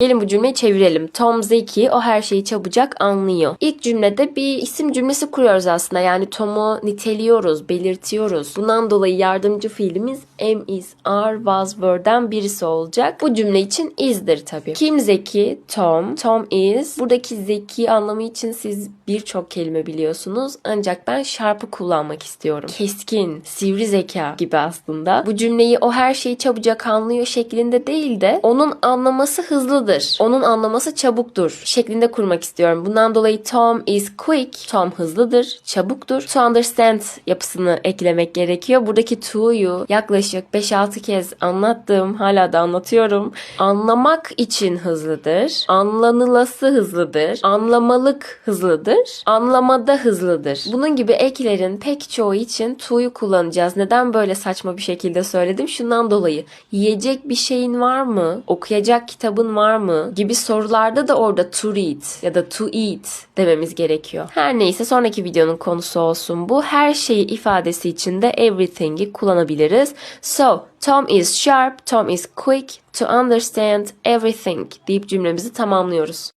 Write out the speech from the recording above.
Gelin bu cümleyi çevirelim. Tom zeki, o her şeyi çabucak anlıyor. İlk cümlede bir isim cümlesi kuruyoruz aslında. Yani Tom'u niteliyoruz, belirtiyoruz. Bundan dolayı yardımcı fiilimiz am, is, are, was, were'den birisi olacak. Bu cümle için is'dir tabii. Kim zeki? Tom. Tom is. Buradaki zeki anlamı için siz birçok kelime biliyorsunuz. Ancak ben sharp'ı kullanmak istiyorum. Keskin, sivri zeka gibi aslında. Bu cümleyi o her şeyi çabucak anlıyor şeklinde değil de onun anlaması hızlıdır. Onun anlaması çabuktur şeklinde kurmak istiyorum. Bundan dolayı Tom is quick. Tom hızlıdır, çabuktur. To understand yapısını eklemek gerekiyor. Buradaki to'yu yaklaşık 5-6 kez anlattım. Hala da anlatıyorum. Anlamak için hızlıdır. Anlanılası hızlıdır. Anlamalık hızlıdır. Anlamada hızlıdır. Bunun gibi eklerin pek çoğu için to'yu kullanacağız. Neden böyle saçma bir şekilde söyledim? Şundan dolayı. Yiyecek bir şeyin var mı? Okuyacak kitabın var mı? Gibi sorularda da orada to read ya da to eat dememiz gerekiyor. Her neyse sonraki videonun konusu olsun bu. Her şeyi ifadesi için de everything'i kullanabiliriz. So, Tom is sharp, Tom is quick to understand everything deyip cümlemizi tamamlıyoruz.